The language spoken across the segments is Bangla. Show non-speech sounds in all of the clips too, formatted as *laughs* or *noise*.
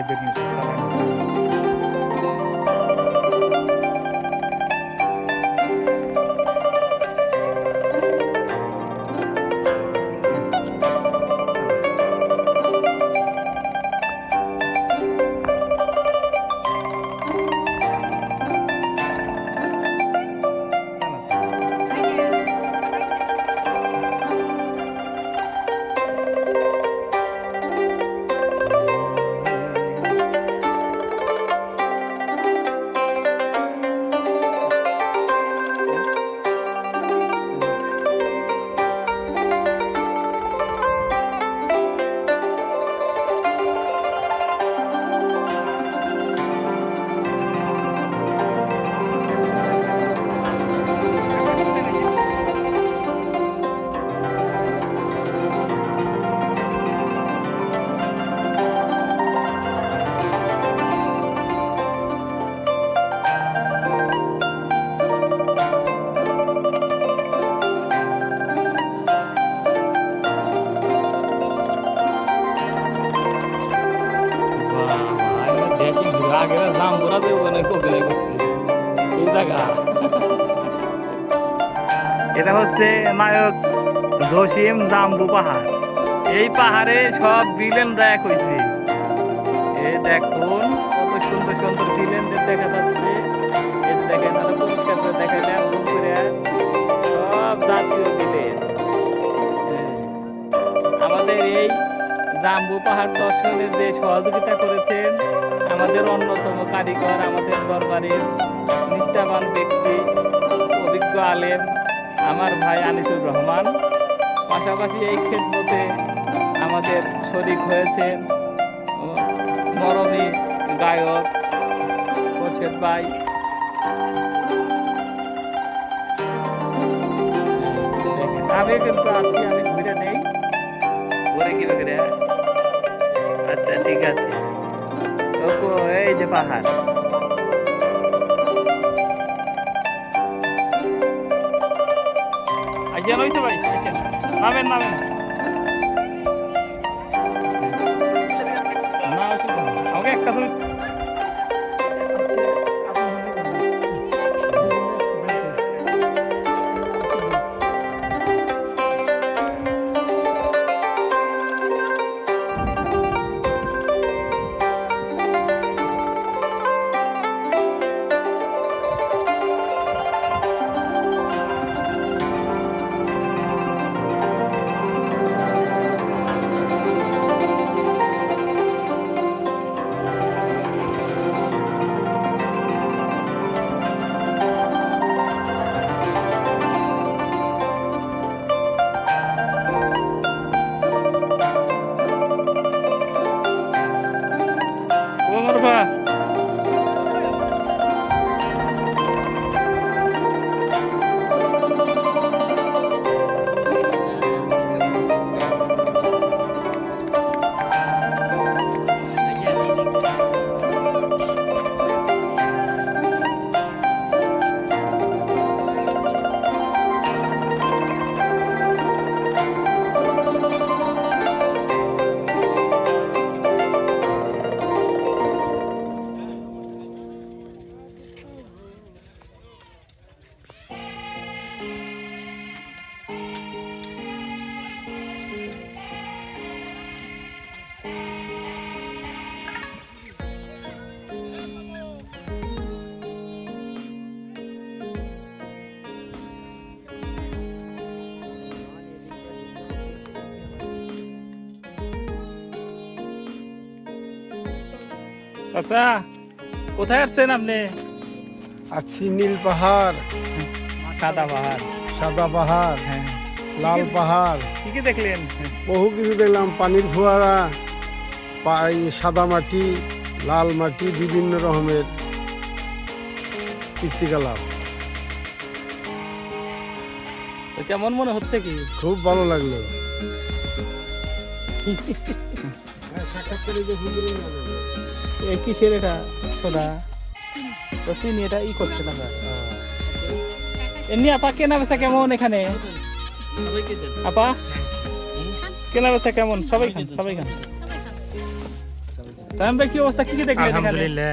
Good news. করছে এই এটা হচ্ছে নায়ক জসিম জাম্বু পাহাড়। এই পাহাড়ে সব বিলেনরা এক হয়েছে এই দেখুন, কত সুন্দর সুন্দর বিলেনদের দেখা যাচ্ছে। দেখেন পরিষ্কার করে দেখাইলাম জুম করে। সব জাতীয় বিলেন হ্যাঁ। আমাদের এই জাম্বু পাহাড় দর্শনে যে সহযোগিতা করেছেন আমাদের অন্যতম কারিগর, আমাদের দরবারের নিষ্ঠাবান ব্যক্তি, অভিজ্ঞ আলেম, আমার ভাই আনিসুর রহমান। পাশাপাশি এই ক্ষেত্রতে আমাদের শরিক হয়েছেন মরমী গায়ক মোর্শেদ ভাই। আমি কিন্তু আছি, আমি ঘুরে নেই। ঘুরে কি আচ্ছা ঠিক আছে। এই যে পাহাড়। আইসেন হইছে ভাই আইসেন নামেন নামেন। আমাকে একটা ছবি ও মরফা আচ্ছা কোথায় আসছেন আপনি? আছি নীল পাহাড়। সাদা পাহাড়। সাদা পাহাড় হ্যাঁ লাল পাহাড়। কি কি দেখলেন? বহু কিছু দেখলাম পানির ফোয়ারা পাই সাদা মাটি লাল মাটি বিভিন্ন রকমের কীর্তিকলাপ। কেমন মনে হচ্ছে কি? খুব ভালো লাগল। এ *laughs* কিসের এটা? সোদা তো চিনি এটা ই করছে না। এমনি আপা কেনা বেচা কেমন এখানে? আপা? কেনা বেচা কেমন? সবাই খান সবাই খান। সালাম ভাই কি অবস্থা? কি কি দেখলেন আলহামদুলিল্লাহ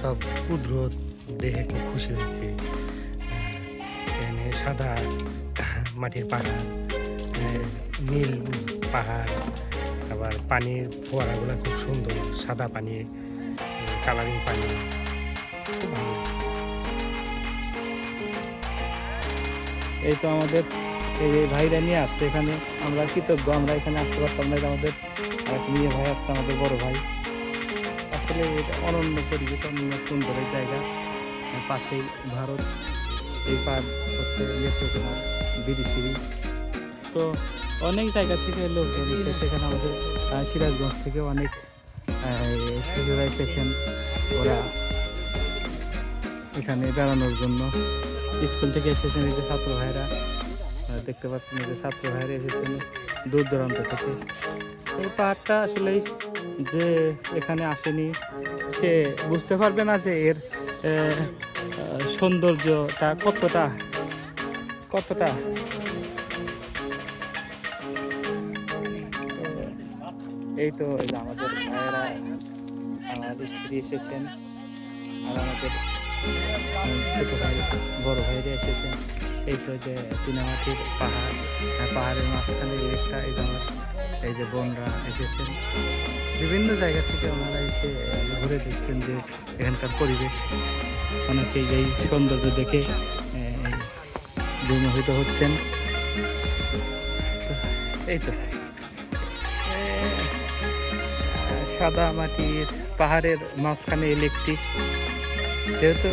সব কুদরত দেখে খুব খুশি হয়েছে। সাদা মাটির পাহাড় নীল পাহাড় আবার পানির ফোয়ারাগুলো খুব সুন্দর, সাদা পানি কালারিং পানি। এই তো আমাদের এই যে ভাইরা নিয়ে আসছে এখানে, আমরা কৃতজ্ঞ, আমরা এখানে আসতে পারতাম না আমাদের মেয়ে ভাই আসছে, আমাদের বড় ভাই। আসলে এটা অনন্য পরিবেশ, অনন্য সুন্দর এই জায়গা। পাশেই ভারত, এই পার হচ্ছে লেফটেন্ট বিদেশিরি তো অনেক জায়গা থেকে লোক সেখানে আমাদের সিরাজগঞ্জ থেকে অনেক স্পেশালাইজেশন ওরা এখানে বেড়ানোর জন্য। স্কুল থেকে এসেছেন এই যে ছাত্র ভাইরা দেখতে পাচ্ছেন যে ছাত্র ভাইরা এসেছেন দূর দূরান্ত থেকে। এই পাহাড়টা আসলে যে এখানে আসেনি, সে বুঝতে পারবে না যে এর সৌন্দর্যটা কতটা কতটা এই তো আমাদের ভাইয়েরা আমার স্ত্রী এসেছেন, আর আমাদের ছোট ভাই, বড় ভাইরা এসেছেন। এই তো যে চুনামাটির পাহাড় আর পাহাড়ের মাঝখানে একটা এই আমার এই যে বোনরা এসেছেন। বিভিন্ন জায়গা থেকে ওনারা এসে ঘুরে দেখছেন যে এখানকার পরিবেশ। অনেকেই এই সৌন্দর্য দেখে বিমোহিত হচ্ছেন। এই তো। সাদা মাটির পাহাড়ের মাঝখানে ইলেকট্রিক যেহেতু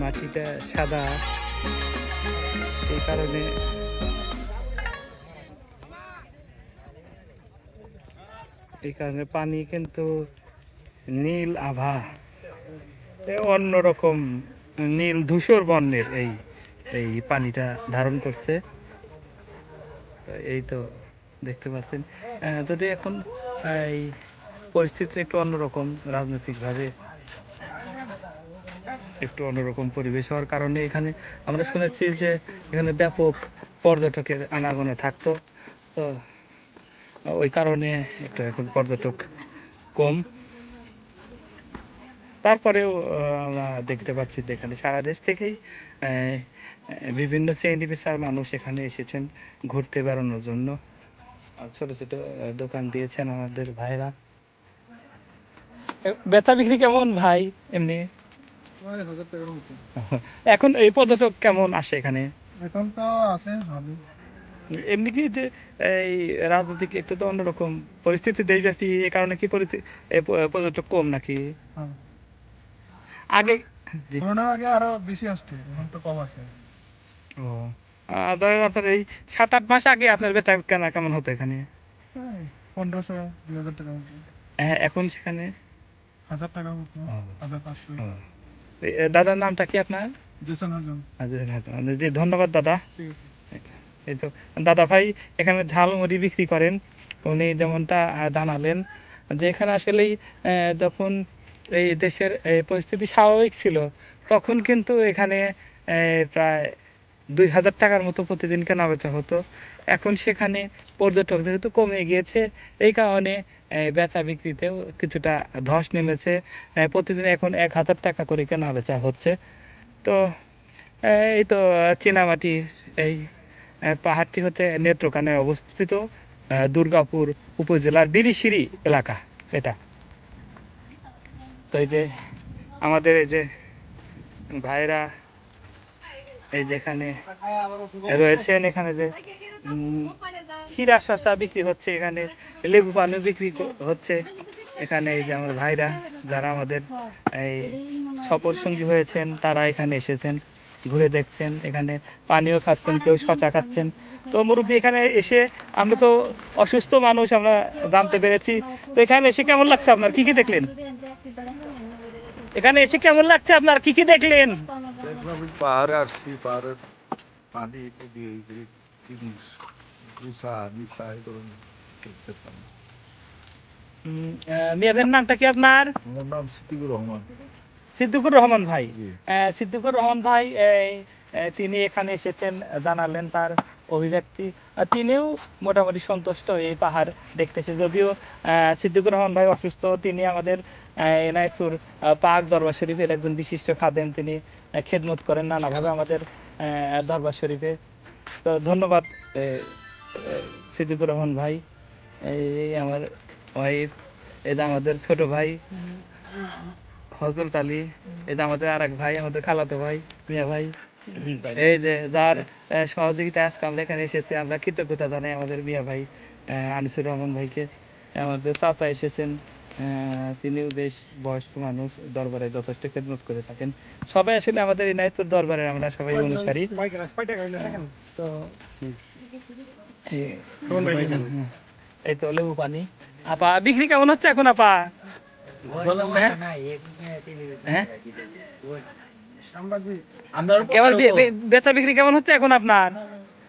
মাটিটা সাদা, এই কারণে এই কারণে পানি কিন্তু নীল আভা অন্যরকম নীল ধূসর বর্ণের এই এই পানিটা ধারণ করছে। এই তো দেখতে পাচ্ছেন। যদি এখন এই পরিস্থিতি একটু অন্যরকম রাজনৈতিকভাবে। একটু অন্যরকম পরিবেশ হওয়ার কারণে এখানে আমরা শুনেছি যে এখানে ব্যাপক পর্যটকের আনাগোনা থাকতো। তো ওই কারণে একটু এখন পর্যটক কম। তারপরেও আমরা দেখতে পাচ্ছি যে এখানে সারা দেশ থেকেই বিভিন্ন শ্রেণি পেশার মানুষ এখানে এসেছেন ঘুরতে বেড়ানোর জন্য। ছোট ছোট দোকান দিয়েছেন আমাদের ভাইরা। বেচা বিক্রি কেমন ভাই এমনি? এখন এই পর্যটক কেমন আসে এখানে? এখন তো আছে ভালো। এমনি কি যে এই রাজনৈতিক একটু তো অন্যরকম পরিস্থিতি দেশব্যাপী এ কারণে কি পরিস্থিতি পর্যটক কম নাকি? আগে জি। করোনার আগে আরও বেশি আসতো এখন তো কম আছে ও। ধরেন আপনার এই সাত আট মাস আগে আপনার বেচা কেনা কেমন হতো এখানে? পনেরোশো দুই হাজার মতো। হ্যাঁ এখন সেখানে? হাজার টাকার মতো হাজার পাঁচশো। দাদার নামটা কি আপনার? জেসন আচ্ছা, জি ধন্যবাদ দাদা। এই তো দাদা ভাই এখানে ঝালমুড়ি বিক্রি করেন। উনি যেমনটা জানালেন যে এখানে আসলেই যখন এই দেশের এই পরিস্থিতি স্বাভাবিক ছিল তখন কিন্তু এখানে প্রায় দুই হাজার টাকার মতো প্রতিদিন কেনা বেচা হতো। এখন সেখানে পর্যটক যেহেতু কমে গিয়েছে, এই কারণে বেচা বিক্রিতেও কিছুটা ধস নেমেছে। প্রতিদিন এখন এক হাজার টাকা করে কেনা বেচা হচ্ছে। তো এই তো চীনামাটি, এই পাহাড়টি হচ্ছে নেত্রকোনায় অবস্থিত দুর্গাপুর উপজেলার বিরিশিরি এলাকা, এটা। তো এই যে, আমাদের এই যে ভাইরা এই যেখানে রয়েছেন এখানে যে হীরা শসা বিক্রি হচ্ছে এখানে, লেবু পানি বিক্রি হচ্ছে এখানে এই যে আমার ভাইরা, যারা আমাদের এই সফর সঙ্গী হয়েছেন, তারা এখানে এসেছেন, ঘুরে দেখছেন, এখানে পানিও খাচ্ছেন, কেউ শচা খাচ্ছেন। তো মুরব্বী, এখানে এসে আমরা তো অসুস্থ মানুষ, আমরা জানতে পেরেছি। তো এখানে এসে কেমন লাগছে আপনার? কি কি দেখলেন? এখানে এসে কেমন লাগছে আপনার? কি কি দেখলেন? ওই পাহাড়ে আসছি পাহাড়ের পানি দিয়ে দিয়ে জিনিস গুসা মিশা এগুলো দেখতে পাই মেয়েদের নামটা কি আপনার? আমার নাম সিদ্দিকুর রহমান। সিদ্দিকুর রহমান ভাই। সিদ্দিকুর রহমান ভাই এই, আহ, তিনি এখানে এসেছেন জানালেন তার অভিব্যক্তি। তিনিও মোটামুটি সন্তুষ্ট এই পাহাড় দেখতেছে যদিও সিদ্দিকুর রহমান ভাই অসুস্থ তিনি আমাদের এনায়তপুর পাক দরবার শরীফের একজন বিশিষ্ট খাদেম। তিনি খেদমত করেন নানাভাবে আমাদের দরবার শরীফে। তো ধন্যবাদ সিদ্দিকুর রহমান ভাই, এই আমার ওয়াইফ এটা আমাদের ছোট ভাই, হজরত আলী এটা আমাদের আর এক ভাই, আমাদের খালাতো ভাই, মিয়া ভাই। এই যে যার সহযোগিতা আজকে আমরা এখানে এসেছি, আমরা কৃতজ্ঞতা জানাই আমাদের মিয়া ভাই আনিসুর রহমান ভাইকে। আমাদের চাচা এসেছেন তিনিও বেশ বয়স্ক মানুষ দরবারে যথেষ্ট খেদমত করে থাকেন। সবাই আসলে আমাদের ইনায়তুর দরবারে আমরা সবাই অনুসারী। তো এই- তো লেবু পানি। আপা বিক্রি কেমন হচ্ছে এখন আপা? হ্যাঁ? হ্যাঁ বেচা বিক্রি কেমন হচ্ছে এখন আপনার?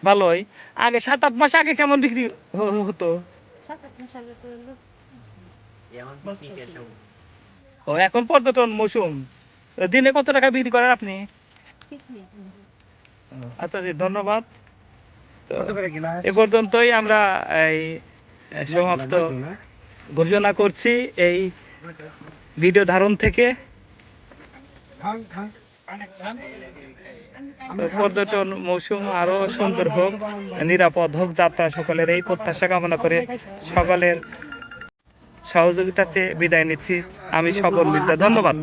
ভালোই। আগে সাত আট মাস আগে কেমন বিক্রি হতো? ও এখন পর্যটন মৌসুম। দিনে কত টাকা বিক্রি করেন আপনি? আচ্ছা জি ধন্যবাদ। এ পর্যন্তই আমরা এই সমাপ্ত ঘোষণা করছি এই ভিডিও ধারণ থেকে। পর্যটন মৌসুম আরও সুন্দর হোক নিরাপদ হোক যাত্রা সকলের এই প্রত্যাশা কামনা করে সকলের সহযোগিতা চেয়ে বিদায় নিচ্ছি। আমি সকল মিত্র ধন্যবাদ।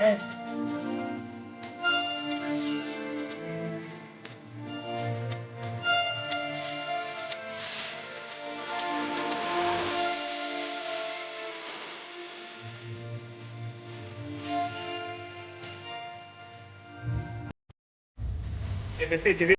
É.